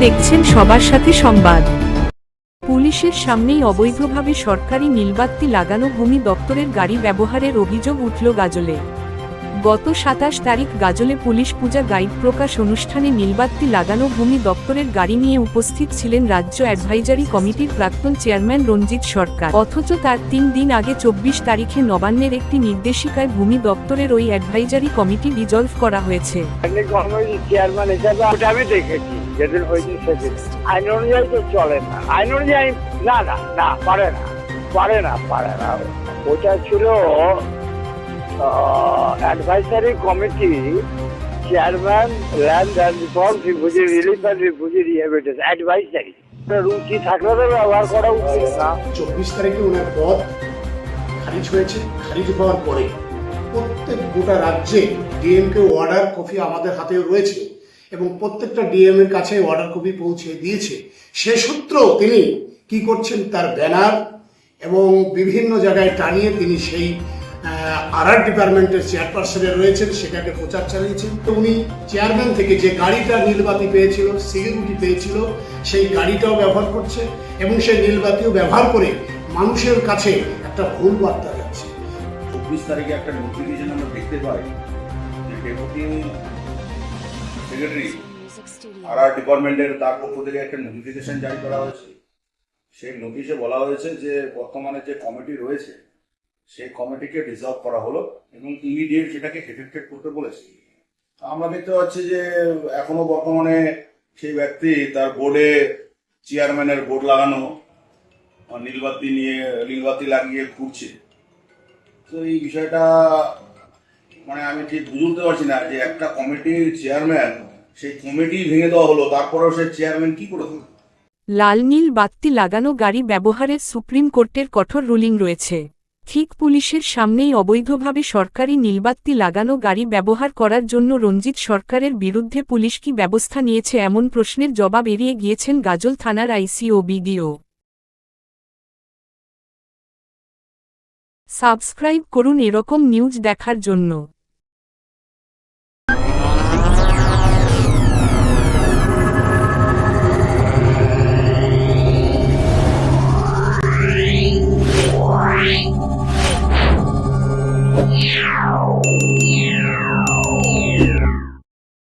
দেখছেন সবার সাথে সংবাদ। পুলিশের সামনেই অবৈধভাবে সরকারি নীলবাত্তি লাগানো ভূমি দপ্তরের গাড়ি ব্যবহারের অভিযোগ উঠল গাজলে। গত সাতাশ তারিখ গাজলে পুলিশ পূজা গাইড প্রকাশ অনুষ্ঠানে নীলবাত্তি লাগানো ভূমি দপ্তরের গাড়ি নিয়ে উপস্থিত ছিলেন রাজ্য অ্যাডভাইজারি কমিটির প্রাক্তন চেয়ারম্যান রঞ্জিত সরকার। অথচ তার তিন দিন আগে চব্বিশ তারিখে নবান্নের একটি নির্দেশিকায় ভূমি দপ্তরের ওই অ্যাডভাইজারি কমিটি ডিজলভ করা হয়েছে। পারে না পারে না। ওটা ছিল advisory committee chairman land and reform refugee relief and refugee rehabilitation advisory রুচি থাকলে তো ব্যবহার করা উচিত না। চব্বিশ তারিখে ওনার পদ খারিজ হয়েছে। খারিজ হওয়ার পরে প্রত্যেক গোটা রাজ্যে ডিএমকে অর্ডার কপি আমাদের হাতে রয়েছে এবং প্রত্যেকটা ডিএম এর কাছে অর্ডার কপি পৌঁছে দিয়েছে। সে সূত্র তিনি কি করছেন তার ব্যানার এবং বিভিন্ন জায়গায় টানিয়ে তিনি সেই আর আর ডিপার্টমেন্টের চেয়ারপারসনে রয়েছেন সেটাকে প্রচার চালিয়েছেন। তো উনি চেয়ারম্যান থেকে যে গাড়িটা নীলবাতি পেয়েছিল সিকিউরিটি পেয়েছিল, সেই গাড়িটাও ব্যবহার করছে এবং সেই নীলবাতিও ব্যবহার করে মানুষের কাছে একটা ভুল বার্তা যাচ্ছে। চব্বিশ তারিখে একটা নোটিফিকেশন আমরা দেখতে পাই যে ডেপুটি সেক্রেটারি আর আর ডিপার্টমেন্টের তার পক্ষ থেকে একটা নোটিফিকেশন জারি করা হয়েছে। সেই নোটিশে বলা হয়েছে যে বর্তমানে যে কমিটি রয়েছে সেই কমিটিকে ডিসলভ করা হলো এবং ইমিডিয়েট সেটাকে এফেক্টেড করতে বলেছে। আমরা দেখতে পাচ্ছি যে এখনও বর্তমানে সেই ব্যক্তি তার বোর্ডে চেয়ারম্যানের বোর্ড লাগানো নীলবাতি নিয়ে নীলবাতি লাগিয়ে ঘুরছে। তো এই বিষয়টা মানে আমি ঠিক বুঝে উঠতে পারছি না যে একটা কমিটির চেয়ারম্যান সেই কমিটি ভেঙে দেওয়া হলো তারপরেও সে চেয়ারম্যান কি করে লাল নীল বাত্তি লাগানো গাড়ি ব্যবহারে সুপ্রিম কোর্টের কঠোর রুলিং রয়েছে। ঠিক পুলিশের সামনেই অবৈধভাবে সরকারি নীলবাত্তি লাগানো গাড়ি ব্যবহার করার জন্য রঞ্জিত সরকারের বিরুদ্ধে পুলিশ কি ব্যবস্থা নিয়েছে এমন প্রশ্নের জবাব এড়িয়ে গিয়েছেন গাজল থানার আইসি ও বিডিও। সাবস্ক্রাইব করুন এরকম নিউজ দেখার জন্য। Yeah.